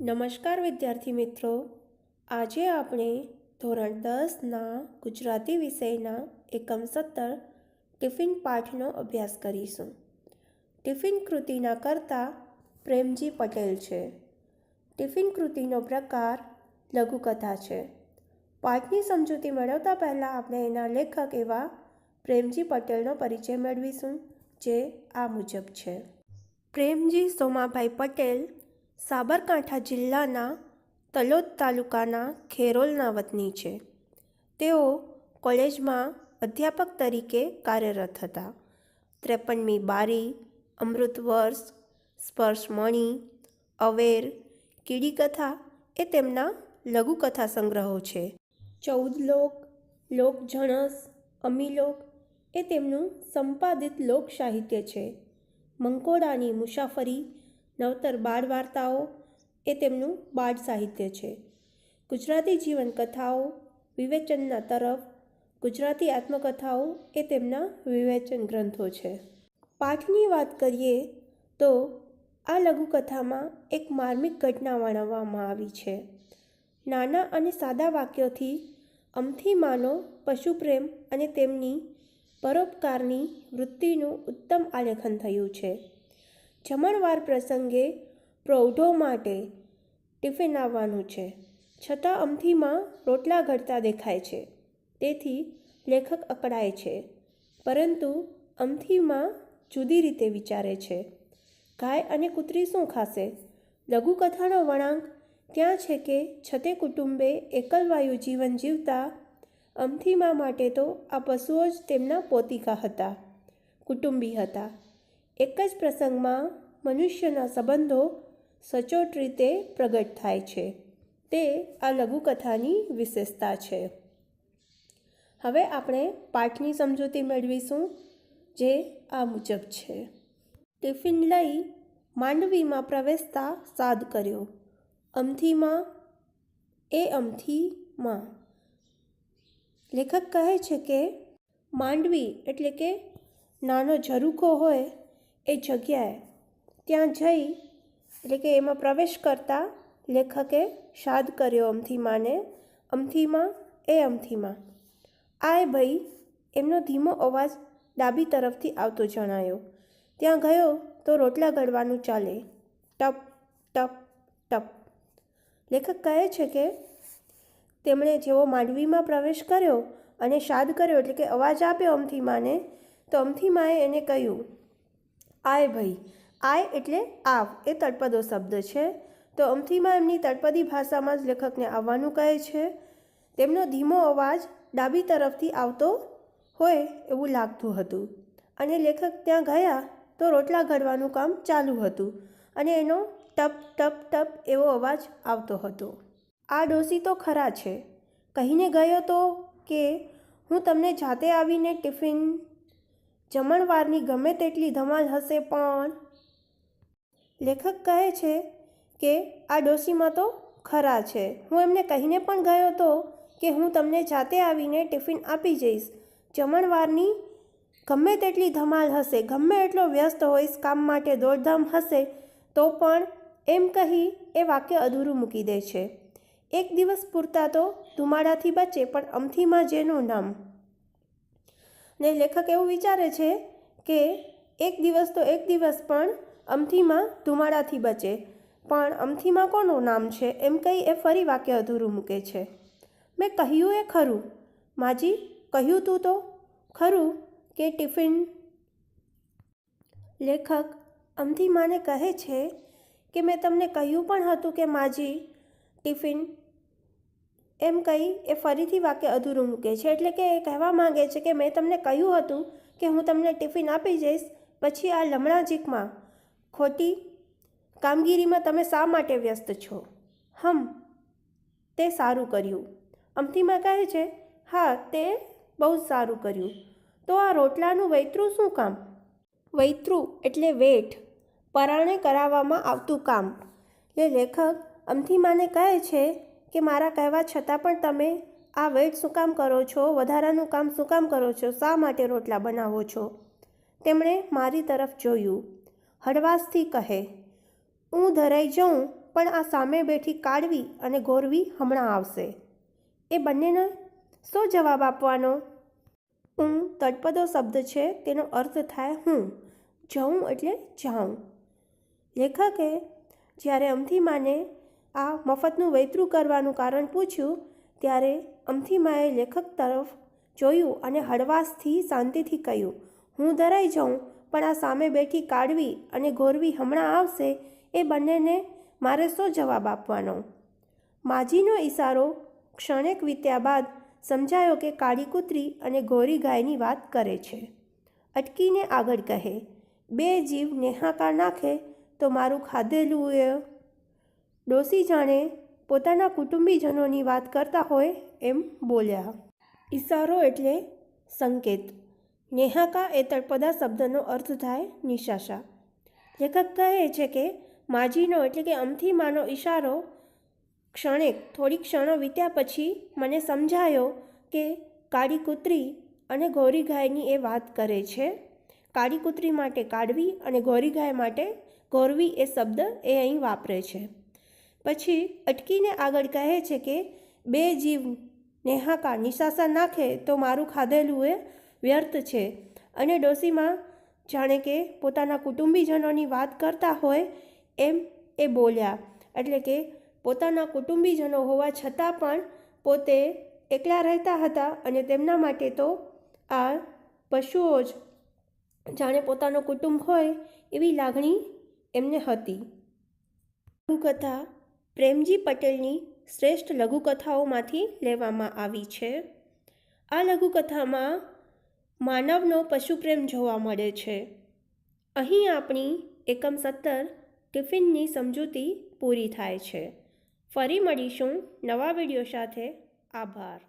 નમસ્કાર વિદ્યાર્થી મિત્રો. આજે આપણે ધોરણ દસના ગુજરાતી વિષયના એકમ સત્તર ટિફિન પાઠનો અભ્યાસ કરીશું. ટિફિન કૃતિના કરતા પ્રેમજી પટેલ છે. ટિફિન કૃતિનો પ્રકાર લઘુકથા છે. પાઠની સમજૂતી મેળવતા પહેલાં આપણે એના લેખક એવા પ્રેમજી પટેલનો પરિચય મેળવીશું, જે આ મુજબ છે. પ્રેમજી સોમાભાઈ પટેલ સાબરકાંઠા જિલ્લાના તલોદ તાલુકાના ખેરોલના વતની છે. તેઓ કોલેજમાં અધ્યાપક તરીકે કાર્યરત હતા. ત્રેપનમી બારી, અમૃત વર્ષ સ્પર્શમણી અવેર, કીડીકથા એ તેમના લઘુકથા સંગ્રહો છે. ચૌદ લોક લોકજણસ અમીલોક એ તેમનું સંપાદિત લોક સાહિત્ય છે. મંકોડાની મુસાફરી નવતર બાળ વાર્તાઓ એ તેમનું બાળ સાહિત્ય છે. ગુજરાતી જીવન કથાઓ વિવેચનના તરફ, ગુજરાતી આત્મકથાઓ એ તેમના વિવેચન ગ્રંથો છે. પાઠની વાત કરીએ તો આ લઘુકથામાં એક માર્મિક ઘટના વર્ણવવામાં આવી છે. નાના અને સાદા વાક્યોથી અમથી માનો પશુપ્રેમ અને તેમની પરોપકારની વૃત્તિનું ઉત્તમ આલેખન થયું છે. જમણવાર પ્રસંગે પ્રૌઢો માટે ટિફિન આવવાનું છે. છતાં અમથીમાં રોટલા ઘડતા દેખાય છે. તેથી લેખક અકળાય છે. પરંતુ અમથીમાં જુદી રીતે વિચારે છે. ગાય અને કૂતરી શું ખાશે? લઘુકથાનો વળાંક ત્યાં છે કે છતે કુટુંબે એકલવાયુ જીવન જીવતા અમથીમાં માટે તો આ પશુઓ જ તેમના પોતિકા હતા, કુટુંબી હતા. એક જ પ્રસંગમાં મનુષ્યના સંબંધો સચોટ રીતે પ્રગટ થાય છે. તે આ લઘુકથાની વિશેષતા છે. હવે આપણે પાઠની સમજૂતી મેળવીશું, જે આ મુજબ છે. ટિફિન લઈ માંડવીમાં પ્રવેશતા સાદ કર્યો. અમથીમાં, એ અમથીમાં. લેખક કહે છે કે, માંડવી એટલે કે નાનો ઝરૂખો હોય એ જગ્યાએ ત્યાં જઈ, એટલે કે એમાં પ્રવેશ કરતા લેખકે શાદ કર્યો અમથીમાને, અમથીમાં એ અમથીમાં. આય ભાઈ, એમનો ધીમો અવાજ ડાબી તરફથી આવતો જણાયો. ત્યાં ગયો તો રોટલા ઘડવાનું ચાલે. ટપ ટપ ટપ. લેખક કહે છે કે તેમણે જેવો માંડવીમાં પ્રવેશ કર્યો અને શાદ કર્યો એટલે કે અવાજ આપ્યો અમથીમાને, તો અમથીમાએ એને કહ્યું આય ભાઈ, આય એટલે આવ એ તળપદો શબ્દ છે. તો અમથીમાં એમની તળપદી ભાષામાં જ લેખકને આવવાનું કહે છે. તેમનો ધીમો અવાજ ડાબી તરફથી આવતો હોય એવું લાગતું હતું. અને લેખક ત્યાં ગયા તો રોટલા ઘડવાનું કામ ચાલુ હતું અને એનો ટપ ટપ ટપ એવો અવાજ આવતો હતો. આ ડોસી તો ખરા છે. કહીને ગયો તો કે હું તમને જાતે આવીને ટિફિન જમણવારની ગમે તેટલી ધમાલ હશે પણ લેખક કહે છે કે આ ડોશીમાં તો ખરા છે. હું એમને કહીને પણ ગયો તો કે હું તમને જાતે આવીને ટિફિન આપી જઈશ. જમણવારની ગમે તેટલી ધમાલ હશે, ગમે એટલો વ્યસ્ત હોઈશ, કામ માટે દોડધામ હશે, તો પણ એમ કહી એ વાક્ય અધૂરું મૂકી દે છે. એક દિવસ પૂરતા તો ધુમાડાથી બચે, પણ અમથીમાં જેનું નામ ને લેખક એવું વિચારે છે કે એક દિવસ તો એક દિવસ પણ અમથીમાં ધુમાડાથી બચે. પણ અમથીમાં કોનું નામ છે એમ કહી એ ફરી વાક્ય અધૂરું મૂકે છે. મેં કહ્યું એ ખરું. માજી, કહ્યું તું તો? ખરું કે ટિફિન? લેખક, અમથીમાને કહે છે કે મેં તમને કહ્યું પણ હતું કે માજી, ટિફિન એમ કહી એ ફરીથી વાક્ય અધૂરું મૂકે છે. એટલે કે એ કહેવા માંગે છે કે મેં તમને કહ્યું હતું કે હું તમને ટિફિન આપી જઈશ, પછી આ લમણાજીકમાં ખોટી કામગીરીમાં તમે શા માટે વ્યસ્ત છો? હમ, તે સારું કર્યું. અમથીમાં કહે છે, હા, તે બહુ જ સારું કર્યું. તો આ રોટલાનું વૈતરું શું કામ? વૈતરું એટલે વેઠ. પરાણે કરાવવામાં આવતું કામ. એ લેખક, અમથીમાને કહે છે કે મારા કહેવા છતાં પણ તમે આ વેટ શું કામ કરો છો? વધારાનું કામ શું કામ કરો છો? શા માટે રોટલા બનાવો છો? તેમણે મારી તરફ જોયું. હળવાશથી કહે, હું ધરાઈ જાઉં, પણ આ સામે બેઠી કાઢવી અને ગોરવી હમણાં આવશે. એ બંનેને શો જવાબ આપવાનો? હું તળપદો શબ્દ છે, તેનો અર્થ થાય હું, જઉં એટલે જાઉં. લેખકે જ્યારે અમથીમાને આ મફતનું વૈતરું કરવાનું કારણ પૂછ્યું, ત્યારે અમથીમાએ લેખક તરફ જોયું અને હળવાશથી શાંતિથી કહ્યું, હું ધરાઈ જાઉં, પણ આ સામે બેઠી કાઢવી અને ગોરવી હમણાં આવશે એ બંનેને મારે શો જવાબ આપવાનો માજીનો ઈશારો ક્ષણેક વીત્યા બાદ સમજાયો કે કાળી કૂતરી અને ગોરી ગાયની વાત કરે છે. અટકીને આગળ કહે, બે જીવ નેહાકાર નાખે તો મારું ખાધેલું એ ડોસી જાણે પોતાના કુટુંબીજનોની વાત કરતા હોય એમ બોલ્યા. ઈશારો એટલે સંકેત. નેહાકા એ તળપદા શબ્દનો અર્થ થાય નિશાશા. લેખક કહે છે કે માજીનો એટલે કે અમથી માનો ઈશારો ક્ષણે થોડી ક્ષણો વીત્યા પછી મને સમજાયો કે કાળી કૂતરી અને ગોરી ગાયની એ વાત કરે છે. કાળી કૂતરી માટે કાઢવી અને ગોરી ગાય માટે ગોરવી એ શબ્દ એ અહીં વાપરે છે. પછી અટકીને આગળ કહે છે કે, બે જીવ નેહાકાર નિશાસા નાખે તો મારું ખાધેલું એ વ્યર્થ છે. અને ડોસીમાં જાણે કે પોતાના કુટુંબીજનોની વાત કરતા હોય એમ એ બોલ્યા. એટલે કે પોતાના કુટુંબીજનો હોવા છતાં પણ પોતે એકલા રહેતા હતા અને તેમના માટે તો આ પશુઓ જ જાણે પોતાનો કુટુંબ હોય એવી લાગણી એમને હતી. લઘુકથા પ્રેમજી પટેલની શ્રેષ્ઠ લઘુકથાઓમાંથી લેવામાં આવી છે. આ લઘુકથામાં માનવનો પશુપ્રેમ જોવા મળે છે. અહીં આપણી એકમ સત્તર ટિફિનની સમજૂતી પૂરી થાય છે. ફરી મળીશું નવા વીડિયો સાથે. આભાર.